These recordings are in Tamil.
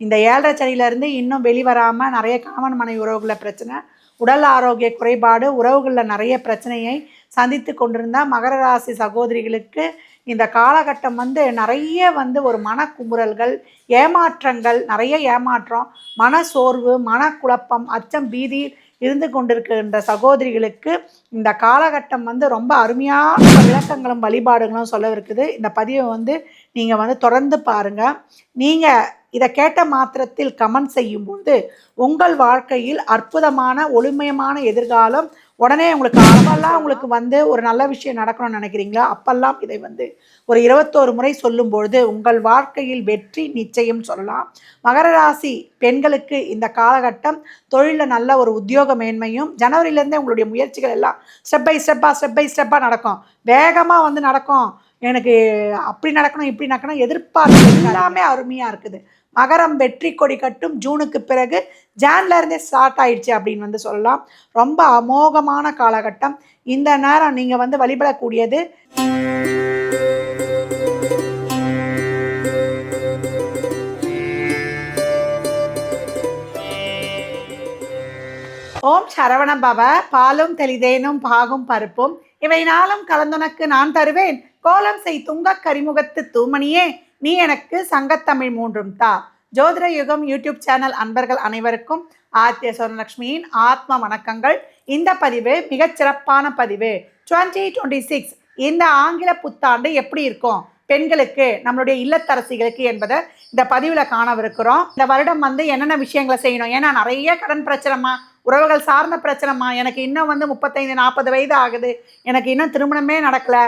இந்த ஏழரை சனியிலேருந்து இன்னும் வெளிவராமல் நிறைய காமன் மனைவி உறவுகளில் பிரச்சனை உடல் ஆரோக்கிய குறைபாடு உறவுகளில் நிறைய பிரச்சனையை சந்தித்து கொண்டிருந்தால் மகர ராசி சகோதரிகளுக்கு இந்த காலகட்டம் வந்து நிறைய வந்து ஒரு மனக்குமுறல்கள் ஏமாற்றங்கள் நிறைய ஏமாற்றம் மன சோர்வு மனக்குழப்பம் அச்சம் பீதி இருந்து கொண்டிருக்கின்ற சகோதரிகளுக்கு இந்த காலகட்டம் வந்து ரொம்ப அருமையான விளக்கங்களும் வழிபாடுகளும் சொல்லவிருக்குது. இந்த பதிவை வந்து நீங்கள் வந்து தொடர்ந்து பாருங்கள் நீங்கள் இதை கேட்ட மாத்திரத்தில் கமெண்ட் செய்யும்போது உங்கள் வாழ்க்கையில் அற்புதமான ஒளிமயமான எதிர்காலம் உடனே உங்களுக்கு அளவெல்லாம் உங்களுக்கு வந்து ஒரு நல்ல விஷயம் நடக்கணும்னு நினைக்கிறீங்களா? அப்பெல்லாம் இதை வந்து ஒரு இருபத்தோரு முறை சொல்லும்பொழுது உங்கள் வாழ்க்கையில் வெற்றி நிச்சயம் சொல்லலாம். மகர ராசி பெண்களுக்கு இந்த காலகட்டம் தொழிலில் நல்ல ஒரு உத்தியோக மேன்மையும் ஜனவரியிலேருந்தே உங்களுடைய முயற்சிகள் எல்லாம் ஸ்டெப் பை ஸ்டெப்பாக ஸ்டெப் பை ஸ்டெப்பாக நடக்கும். வேகமாக வந்து நடக்கும். எனக்கு அப்படி நடக்கணும் இப்படி நடக்கணும் எதிர்பார்ப்பு எல்லாமே அருமையாக இருக்குது. மகரம் வெற்றி கொடி கட்டும் ஜூனுக்கு பிறகு ஜான்ல இருந்தே ஸ்டார்ட் ஆயிடுச்சு அப்படின்னு வந்து சொல்லலாம். ரொம்ப அமோகமான காலகட்டம். இந்த நேரம் நீங்கள் வந்து வழிபடக்கூடியது ஓம் சரவண பவ பாலும் தெளிதேனும் பாகும் பருப்பும். இவை நாளும் கலந்துனக்கு நான் தருவேன். கோலம் செய் துங்கக் கரிமுகத்து தூமணியே. நீ எனக்கு சங்கத்தமிழ் மூன்றும் தா. ஜோதிட யுகம் யூடியூப் சேனல் அன்பர்கள் அனைவருக்கும் ஆத்திய சொர்ணலட்சுமியின் ஆத்ம வணக்கங்கள். இந்த பதிவு மிகச் சிறப்பான பதிவு. டுவெண்ட்டி டுவெண்ட்டி சிக்ஸ் இந்த ஆங்கில புத்தாண்டு எப்படி இருக்கும்? பெண்களுக்கு நம்மளுடைய இல்லத்தரசிகளுக்கு என்பதை இந்த பதிவில் காணவிருக்கிறோம். இந்த வருடம் வந்து என்னென்ன விஷயங்களை செய்யணும்? ஏன்னா நிறைய கடன் பிரச்சனைமா உறவுகள் சார்ந்த பிரச்சனைமா எனக்கு இன்னும் வந்து முப்பத்தைந்து நாற்பது வயது ஆகுது. எனக்கு இன்னும் திருமணமே நடக்கலை.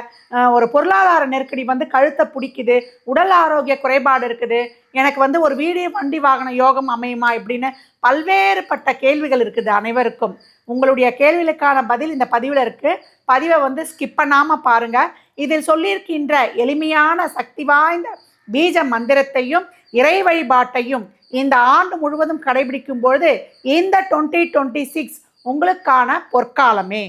ஒரு பொருளாதார நெருக்கடி வந்து கழுத்தை பிடிக்குது. உடல் ஆரோக்கிய குறைபாடு இருக்குது. எனக்கு வந்து ஒரு வீடு வண்டி வாகன யோகம் அமையுமா இப்படின்னு பல்வேறுபட்ட கேள்விகள் இருக்குது அனைவருக்கும். உங்களுடைய கேள்விகளுக்கான பதில் இந்த பதிவில் இருக்குது பதிவை வந்து ஸ்கிப் பண்ணாமல் பாருங்கள் இதில் சொல்லியிருக்கின்ற எளிமையான சக்தி வாய்ந்த பீஜ மந்திரத்தையும் இறை வழிபாட்டையும் இந்த ஆண்டு முழுவதும் கடைபிடிக்கும் பொழுது இந்த டுவெண்ட்டி டுவெண்ட்டி சிக்ஸ் உங்களுக்கான பொற்காலமே.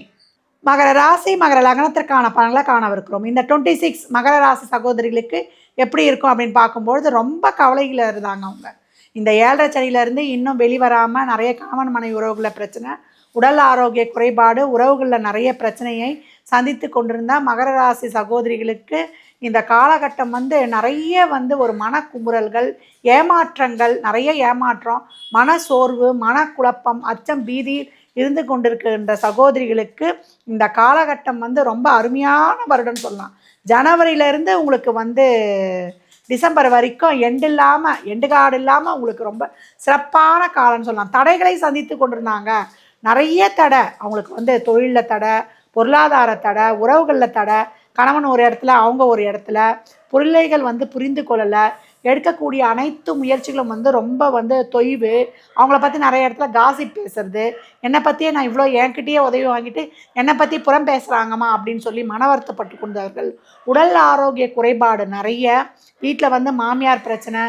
மகர ராசி மகர லக்னத்திற்கான பலன்களை காணவிருக்கிறோம். இந்த டுவெண்ட்டி சிக்ஸ் மகர ராசி சகோதரிகளுக்கு எப்படி இருக்கும் அப்படின்னு பார்க்கும்பொழுது ரொம்ப கவலையில் இருந்தாங்க அவங்க. இந்த ஏழரை சனியிலேருந்து இன்னும் வெளிவராமல் நிறைய கணவன் மனை உறவுகளில் பிரச்சனை உடல் ஆரோக்கிய குறைபாடு உறவுகளில் நிறைய பிரச்சனையை சந்தித்து கொண்டிருந்தால் மகர ராசி சகோதரிகளுக்கு இந்த காலகட்டம் வந்து நிறைய வந்து ஒரு மனக்குமுறல்கள் ஏமாற்றங்கள் நிறைய ஏமாற்றம் மன சோர்வு மனக்குழப்பம் அச்சம் பீதி இருந்து கொண்டிருக்கின்ற சகோதரிகளுக்கு இந்த காலகட்டம் வந்து ரொம்ப அருமையான வருடம்னு சொல்லலாம். ஜனவரியிலேருந்து உங்களுக்கு வந்து டிசம்பர் வரைக்கும் எண்டு இல்லாமல் எண்டு காடு இல்லாமல் உங்களுக்கு ரொம்ப சிறப்பான காலம்னு சொல்லலாம். தடைகளை சந்தித்து கொண்டிருந்தாங்க. நிறைய தடை. அவங்களுக்கு வந்து தொழிலில் தடை பொருளாதார தடை உறவுகளில் தடை கணவன் ஒரு இடத்துல அவங்க ஒரு இடத்துல. பிள்ளைகள் வந்து புரிந்து கொள்ளலை. எடுக்கக்கூடிய அனைத்து முயற்சிகளும் வந்து ரொம்ப வந்து தொய்வு. அவங்கள பற்றி நிறைய இடத்துல காசிப் பேசுறது. என்னை பற்றியே நான் இவ்வளோ என்கிட்டயே உதவி வாங்கிட்டு என்னை பற்றி புறம் பேசுகிறாங்கம்மா அப்படின்னு சொல்லி மன வருத்தப்பட்டு கொண்டார்கள் உடல் ஆரோக்கிய குறைபாடு நிறைய. வீட்டில் வந்து மாமியார் பிரச்சனை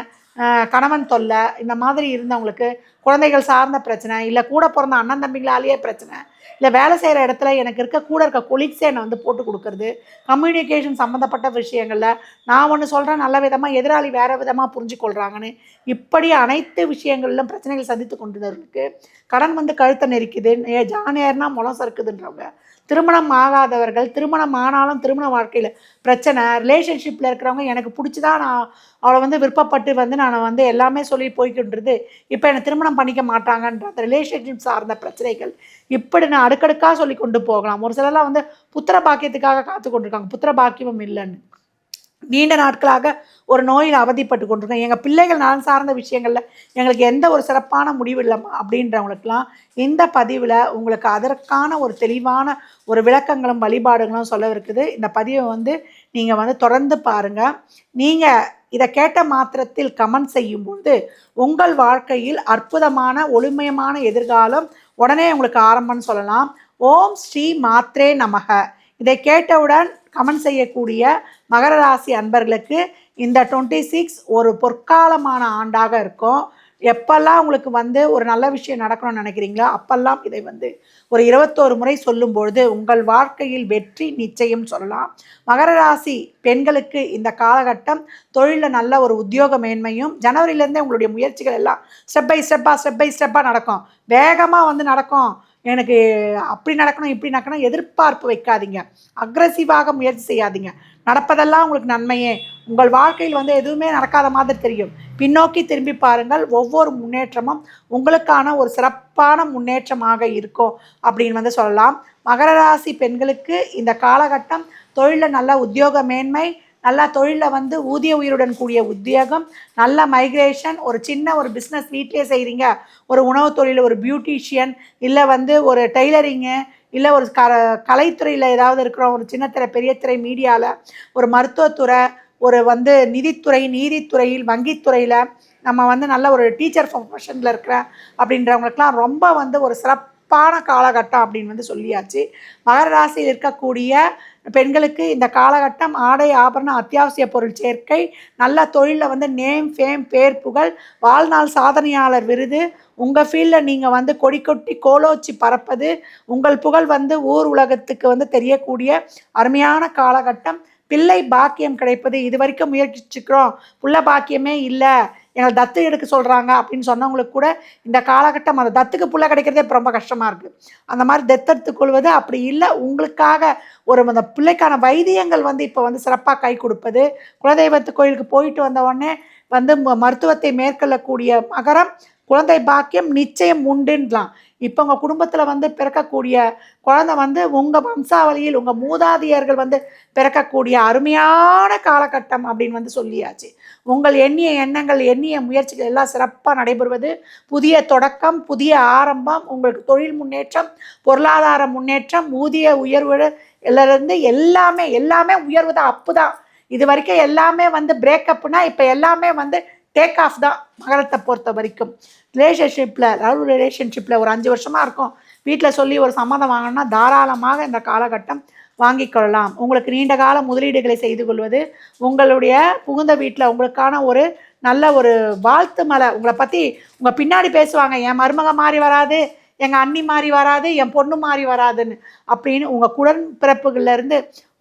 கணவன் தொல்லை இந்த மாதிரி இருந்தவங்களுக்கு குழந்தைகள் சார்ந்த பிரச்சனை இல்லை கூட பிறந்த அண்ணன் தம்பிங்களாலேயே பிரச்சனை இல்லை வேலை செய்கிற இடத்துல எனக்கு இருக்க கூட இருக்க கொலீக்ஸே என்னை வந்து போட்டு கொடுக்குறது கம்யூனிகேஷன் சம்மந்தப்பட்ட விஷயங்களில் நான் ஒன்று சொல்கிறேன் நல்ல விதமாக எதிராளி வேறு விதமாக புரிஞ்சுக்கொள்கிறாங்கன்னு இப்படி அனைத்து விஷயங்களிலும் பிரச்சனைகள் சந்தித்து கொண்டவர்களுக்கு கடன் வந்து கழுத்தை நெரிக்குது ஏ ஜானியர்னா முளம் சறுக்குதுன்றவங்க. திருமணம் ஆகாதவர்கள் திருமணம் ஆனாலும் திருமண வாழ்க்கையில் பிரச்சனை ரிலேஷன்ஷிப்பில் இருக்கிறவங்க எனக்கு பிடிச்சி தான் நான் அவளை வந்து விருப்பப்பட்டு வந்து நான் வந்து எல்லாமே சொல்லி போய்கின்றது இப்போ என்னை திருமணம் பண்ணிக்க மாட்டாங்கன்ற அந்த ரிலேஷன்ஷிப் சார்ந்த பிரச்சனைகள் இப்படி நான் அடுக்கடுக்காக சொல்லி கொண்டு போகலாம். ஒரு சிலர்லாம் வந்து புத்திர பாக்கியத்துக்காக காத்து கொண்டிருக்காங்க. புத்திர பாக்கியமும் இல்லைன்னு. நீண்ட நாட்களாக ஒரு நோயில் அவதிப்பட்டு கொண்டிருக்கோம். எங்கள் பிள்ளைகள் நலன் சார்ந்த விஷயங்களில் எங்களுக்கு எந்த ஒரு சிறப்பான முடிவு இல்லைம்மா அப்படின்றவங்களுக்கெல்லாம் இந்த பதிவில் உங்களுக்கு அதற்கான ஒரு தெளிவான ஒரு விளக்கங்களும் வழிபாடுகளும் சொல்ல இருக்குது. இந்த பதிவை வந்து நீங்கள் வந்து தொடர்ந்து பாருங்கள் நீங்கள் இதை கேட்ட மாத்திரத்தில் கமெண்ட் செய்யும்போது உங்கள் வாழ்க்கையில் அற்புதமான ஒளிமயமான எதிர்காலம் உடனே உங்களுக்கு ஆரம்பம்னு சொல்லலாம். ஓம் ஸ்ரீ மாத்ரே நமக. இதை கேட்டவுடன் கமெண்ட் செய்யக்கூடிய மகர ராசி அன்பர்களுக்கு இந்த டுவெண்ட்டி சிக்ஸ் ஒரு பொற்காலமான ஆண்டாக இருக்கும். எப்பெல்லாம் உங்களுக்கு வந்து ஒரு நல்ல விஷயம் நடக்கணும்னு நினைக்கிறீங்களோ அப்பெல்லாம் இதை வந்து ஒரு இருபத்தோரு முறை சொல்லும் பொழுது உங்கள் வாழ்க்கையில் வெற்றி நிச்சயம் சொல்லலாம். மகர ராசி பெண்களுக்கு இந்த காலகட்டம் தொழிலில் நல்ல ஒரு உத்தியோக மேன்மையும் ஜனவரியிலேருந்தே உங்களுடைய முயற்சிகள் எல்லாம் ஸ்டெப் பை ஸ்டெப்பாக ஸ்டெப் பை ஸ்டெப்பாக நடக்கும். வேகமாக வந்து நடக்கும். எனக்கு அப்படி நடக்கணும் இப்படி நடக்கணும் எதிர்பார்ப்பு வைக்காதீங்க. அக்ரஸிவாக முயற்சி செய்யாதீங்க. நடப்பதெல்லாம் உங்களுக்கு நன்மையே. உங்கள் வாழ்க்கையில் வந்து எதுவுமே நடக்காத மாதிரி தெரியும். பின்னோக்கி திரும்பி பாருங்கள் ஒவ்வொரு முன்னேற்றமும் உங்களுக்கான ஒரு சிறப்பான முன்னேற்றமாக இருக்கும் அப்படின்னு வந்து சொல்லலாம். மகர ராசி பெண்களுக்கு இந்த காலகட்டம் தொழிலில் நல்ல உத்தியோக மேன்மை நல்லா தொழிலில் வந்து ஊதிய உயிருடன் கூடிய உத்தியோகம் நல்ல மைக்ரேஷன் ஒரு சின்ன ஒரு பிஸ்னஸ் வீட்டிலே செய்கிறீங்க ஒரு உணவு தொழில் ஒரு பியூட்டிஷியன் இல்லை வந்து ஒரு டெய்லரிங்கு இல்லை ஒரு க கலைத்துறையில் ஏதாவது இருக்கிற ஒரு சின்னத்திரை பெரிய துறை மீடியாவில் ஒரு மருத்துவத்துறை ஒரு வந்து நிதித்துறை நீதித்துறையில் வங்கித்துறையில் நம்ம வந்து நல்ல ஒரு டீச்சர் ப்ரொஃபஷனில் இருக்கிற அப்படின்றவங்களுக்குலாம் ரொம்ப வந்து ஒரு சிறப்பு சிறப்பான காலகட்டம் அப்படின்னு வந்து சொல்லியாச்சு. மகர ராசியில் இருக்கக்கூடிய பெண்களுக்கு இந்த காலகட்டம் ஆடை ஆபரண அத்தியாவசிய பொருள் சேர்க்கை நல்ல தொழிலில் வந்து நேம் ஃபேம் பேர் புகழ் வாழ்நாள் சாதனையாளர் விருது. உங்கள் ஃபீல்டில் நீங்கள் வந்து கொடி கொட்டி கோலோச்சி பறப்பது உங்கள் புகழ் வந்து ஊர் உலகத்துக்கு வந்து தெரியக்கூடிய அருமையான காலகட்டம். பிள்ளை பாக்கியம் கிடைப்பது இது வரைக்கும் முயற்சிச்சுக்கிறோம் புள்ள பாக்கியமே இல்லை. எங்களை தத்து எடுக்க சொல்கிறாங்க அப்படின்னு சொன்னவங்களுக்கு கூட இந்த காலகட்டம் அந்த தத்துக்கு புள்ள கிடைக்கிறதே இப்போ ரொம்ப கஷ்டமாக இருக்குது அந்த மாதிரி தத்தெடுத்து கொள்வது அப்படி இல்லை. உங்களுக்காக ஒரு அந்த பிள்ளைக்கான வைத்தியங்கள் வந்து இப்போ வந்து சிறப்பாக கை கொடுப்பது. குலதெய்வத்து கோயிலுக்கு போயிட்டு வந்த உடனே வந்து மருத்துவத்தை மேற்கொள்ளக்கூடிய மகரம் குழந்தை பாக்கியம் நிச்சயம் உண்டுன்றலாம் இப்போ உங்கள் குடும்பத்தில் வந்து பிறக்கக்கூடிய குழந்தை வந்து உங்கள் வம்சாவளியில் உங்கள் மூதாதையர்கள் வந்து பிறக்கக்கூடிய அருமையான காலகட்டம் அப்படின்னு வந்து சொல்லியாச்சு. உங்கள் எண்ணிய எண்ணங்கள் எண்ணிய முயற்சிகள் எல்லாம் சிறப்பாக நடைபெறுவது. புதிய தொடக்கம் புதிய ஆரம்பம் உங்களுக்கு தொழில் முன்னேற்றம் பொருளாதார முன்னேற்றம் ஊதிய உயர்வு இருந்து எல்லாமே எல்லாமே உயர்வு தான் அப்பு தான். இது வரைக்கும் எல்லாமே வந்து பிரேக்கப்னா இப்போ எல்லாமே வந்து டேக் ஆஃப் தான் மகரத்தை பொறுத்த வரைக்கும். ரிலேஷன்ஷிப்பில் லவ் ரிலேஷன்ஷிப்பில் ஒரு அஞ்சு வருஷமாக இருக்கும். வீட்டில் சொல்லி ஒரு சம்மதம் வாங்கணும்னா தாராளமாக இந்த காலகட்டம் வாங்கிக் கொள்ளலாம். உங்களுக்கு நீண்ட கால முதலீடுகளை செய்து கொள்வது உங்களுடைய புகுந்த வீட்டில் உங்களுக்கான ஒரு நல்ல ஒரு வாழ்த்து மலை. உங்களை பற்றி உங்கள் பின்னாடி பேசுவாங்க என் மருமக மாறி வராது எங்கள் அண்ணி மாறி வராது என் பொண்ணு மாறி வராதுன்னு அப்படின்னு உங்கள் குடன் பிறப்புகள்லேருந்து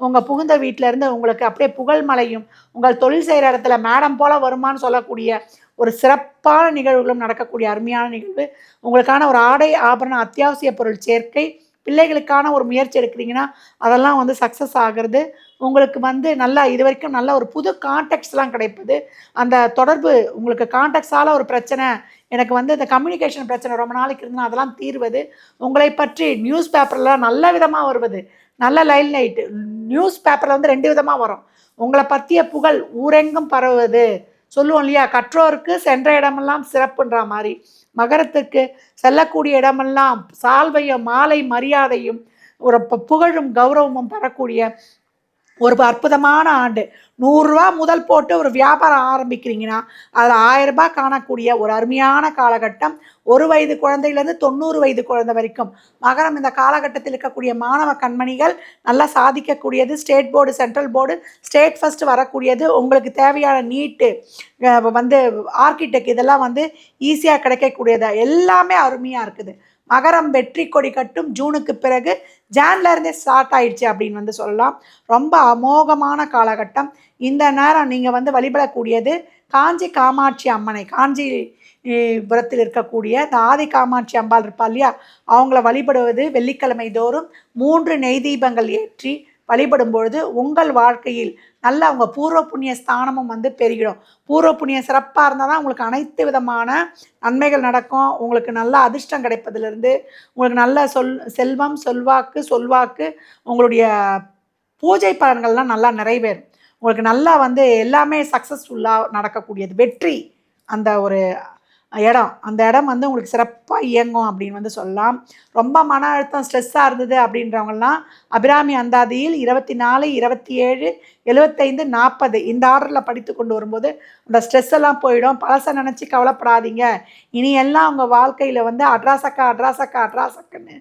உங்கள் புகுந்த வீட்டிலேருந்து உங்களுக்கு அப்படியே புகழ் மலையும் உங்கள் தொழில் செய்கிற இடத்துல மேடம் போல் வருமான்னு சொல்லக்கூடிய ஒரு சிறப்பான நிகழ்வுகளும் நடக்கக்கூடிய அருமையான நிகழ்வு. உங்களுக்கான ஒரு ஆடை ஆபரண அத்தியாவசிய பொருள் சேர்க்கை பிள்ளைகளுக்கான ஒரு முயற்சி எடுக்கிறீங்கன்னா அதெல்லாம் வந்து சக்ஸஸ் ஆகிறது. உங்களுக்கு வந்து நல்லா இது வரைக்கும் நல்ல ஒரு புது கான்டாக்ட்ஸ்லாம் கிடைப்பது. அந்த தொடர்பு உங்களுக்கு கான்டாக்ட்ஸால் ஒரு பிரச்சனை எனக்கு வந்து இந்த கம்யூனிகேஷன் பிரச்சனை ரொம்ப நாளைக்கு இருந்தால் அதெல்லாம் தீர்வது உங்களை பற்றி நியூஸ் பேப்பர்லாம் நல்ல விதமாக வருவது நல்ல லைன் நைட்டு நியூஸ் பேப்பரில் வந்து ரெண்டு விதமாக வரும். உங்களை பற்றிய புகழ் ஊரெங்கும் பரவுவது. சொல்லுவோம் இல்லையா? கற்றோருக்கு சென்ற இடமெல்லாம் சிறப்புன்ற மாதிரி. மகரத்துக்கு செல்லக்கூடிய இடமெல்லாம் சால்வையும் மாலை மரியாதையும் ஒரு புகழும் கௌரவமும் பெறக்கூடிய ஒரு அற்புதமான ஆண்டு. நூறுரூவா முதல் போட்டு ஒரு வியாபாரம் ஆரம்பிக்கிறீங்கன்னா அதில் ஆயிரரூபா காணக்கூடிய ஒரு அருமையான காலகட்டம் ஒரு வயது குழந்தையிலேருந்து தொண்ணூறு வயது குழந்தை வரைக்கும். மகரம் இந்த காலகட்டத்தில் இருக்கக்கூடிய மாணவ கண்மணிகள் நல்லா சாதிக்கக்கூடியது state board central board state first வரக்கூடியது. உங்களுக்கு தேவையான நீட்டு வந்து ஆர்கிடெக்ட் இதெல்லாம் வந்து ஈஸியாக கிடைக்கக்கூடியது? எல்லாமே அருமையாக இருக்குது. மகரம் வெற்றி கொடி கட்டும் ஜூனுக்கு பிறகு ஜான்லேருந்தே ஸ்டார்ட் ஆயிடுச்சு அப்படின்னு வந்து சொல்லலாம். ரொம்ப அமோகமான காலகட்டம். இந்த நேரம் நீங்கள் வந்து வழிபடக்கூடியது காஞ்சி காமாட்சி அம்மனை காஞ்சி புறத்தில் இருக்கக்கூடிய இந்த ஆதி காமாட்சி அம்பாள் இருப்பா இல்லையா? அவங்கள வழிபடுவது வெள்ளிக்கிழமை தோறும் மூன்று நெய் தீபங்கள் ஏற்றி வழிபடும் பொழுது உங்கள் வாழ்க்கையில் நல்ல அவங்க பூர்வ புண்ணிய ஸ்தானமும் வந்து பெருகிடும். பூர்வ புண்ணியம் சிறப்பாக இருந்தால் தான் உங்களுக்கு அனைத்து விதமான நன்மைகள் நடக்கும். உங்களுக்கு நல்ல அதிர்ஷ்டம் கிடைப்பதிலிருந்து உங்களுக்கு நல்ல சொல் செல்வம் சொல்வாக்கு சொல்வாக்கு உங்களுடைய பூஜை பலன்கள்லாம் நல்லா நிறைவேறும். உங்களுக்கு நல்லா வந்து எல்லாமே சக்ஸஸ்ஃபுல்லாக நடக்கக்கூடியது. வெற்றி அந்த ஒரு இடம். அந்த இடம் வந்து உங்களுக்கு சிறப்பாக இயங்கும் அப்படின்னு வந்து சொல்லலாம். ரொம்ப மன அழுத்தம் ஸ்ட்ரெஸ்ஸாக இருந்தது அப்படின்றவங்கலாம் அபிராமி அந்தாதியில் இருபத்தி நாலு இருபத்தி ஏழு எழுபத்தைந்து நாற்பது இந்த ஆர்டரில் படித்து கொண்டு வரும்போது அந்த ஸ்ட்ரெஸ் எல்லாம் போயிடும். பழசை நினச்சி கவலைப்படாதீங்க. இனி எல்லாம் உங்கள் வாழ்க்கையில் வந்து அட்ராசக்கா அட்ராசக்கா அட்ராசக்குன்னு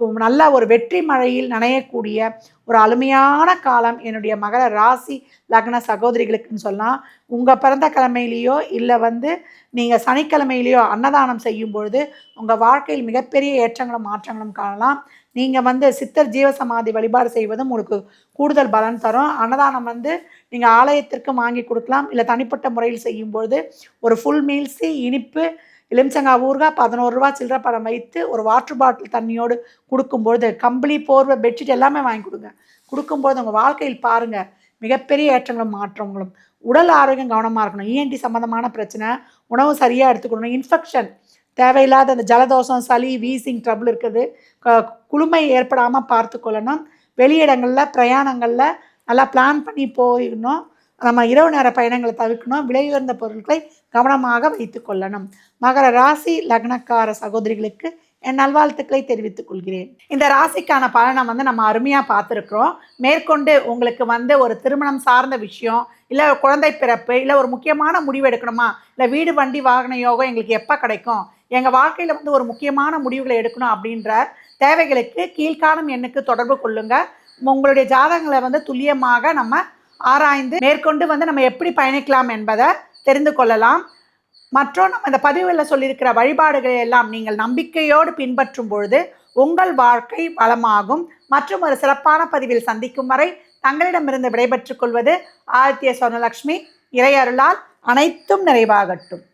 நல்ல ஒரு வெற்றி மழையில் நனையக்கூடிய ஒரு அருமையான காலம் என்னுடைய மகர ராசி லக்ன சகோதரிகளுக்குன்னு சொல்லலாம் உங்கள் பிறந்த கிழமையிலேயோ இல்லை வந்து நீங்கள் சனிக்கிழமையிலையோ அன்னதானம் செய்யும் பொழுது உங்கள் வாழ்க்கையில் மிகப்பெரிய ஏற்றங்களும் மாற்றங்களும் காணலாம். நீங்கள் வந்து சித்தர் ஜீவசமாதி வழிபாடு செய்வதும் உங்களுக்கு கூடுதல் பலன் தரும். அன்னதானம் வந்து நீங்கள் ஆலயத்திற்கு வாங்கி கொடுக்கலாம். இல்லை தனிப்பட்ட முறையில் செய்யும்பொழுது ஒரு ஃபுல் மீல்ஸு இனிப்பு எலுமிச்சங்காய் ஊறுகாய் பதினோரு ரூபா சில்லற பணம் வைத்து ஒரு வாட்டர் பாட்டில் தண்ணியோடு கொடுக்கும்பொழுது கம்பளி போர்வை பெட்ஷீட் எல்லாமே வாங்கி கொடுங்க. கொடுக்கும்போது உங்கள் வாழ்க்கையில் பாருங்கள் மிகப்பெரிய ஏற்றங்களும் மாற்றங்களும். உடல் ஆரோக்கியம் கவனமாக இருக்கணும். இஎன்டி சம்மந்தமான பிரச்சனை உணவு சரியாக எடுத்துக்கணும். இன்ஃபெக்ஷன் தேவையில்லாத அந்த ஜலதோஷம் சளி வீசிங் ட்ரபிள் இருக்குது. க- குளுமை ஏற்படாமல் பார்த்துக்கொள்ளணும். வெளியிடங்களில் பிரயாணங்களில் நல்லா பிளான் பண்ணி போயிடணும். நம்ம இரவு நேர பயணங்களை தவிர்க்கணும். விலை உயர்ந்த பொருட்களை கவனமாக வைத்து கொள்ளணும். மகர ராசி லக்னக்கார சகோதரிகளுக்கு என் நல்வாழ்த்துக்களை தெரிவித்துக் கொள்கிறேன். இந்த ராசிக்கான பலனை வந்து நம்ம அருமையாக பார்த்துருக்குறோம். மேற்கொண்டு உங்களுக்கு வந்து ஒரு திருமணம் சார்ந்த விஷயம் இல்லை குழந்தை பிறப்பு இல்லை ஒரு முக்கியமான முடிவு எடுக்கணுமா இல்லை வீடு வண்டி வாகன யோகம் எங்களுக்கு எப்போ கிடைக்கும் எங்கள் வாழ்க்கையில் வந்து ஒரு முக்கியமான முடிவுகளை எடுக்கணும் அப்படின்ற தேவைகளுக்கு கீழ்காணும் எண்ணுக்கு தொடர்பு கொள்ளுங்கள் உங்களுடைய ஜாதகங்களை வந்து துல்லியமாக நம்ம ஆராய்ந்து மேற்கொண்டு வந்து நம்ம எப்படி பயணிக்கலாம் என்பதை தெரிந்து கொள்ளலாம். மற்றும் நம்ம இந்த பதிவில் சொல்லியிருக்கிற வழிபாடுகளை எல்லாம் நீங்கள் நம்பிக்கையோடு பின்பற்றும் பொழுது உங்கள் வாழ்க்கை வளமாகும். மற்றும் ஒரு சிறப்பான பதிவில் சந்திக்கும் வரை தங்களிடமிருந்து விடைபெற்றுக் கொள்வது ஆதித்ய சொர்ணலக்ஷ்மி இறையருளால் அனைத்தும் நிறைவாகட்டும்.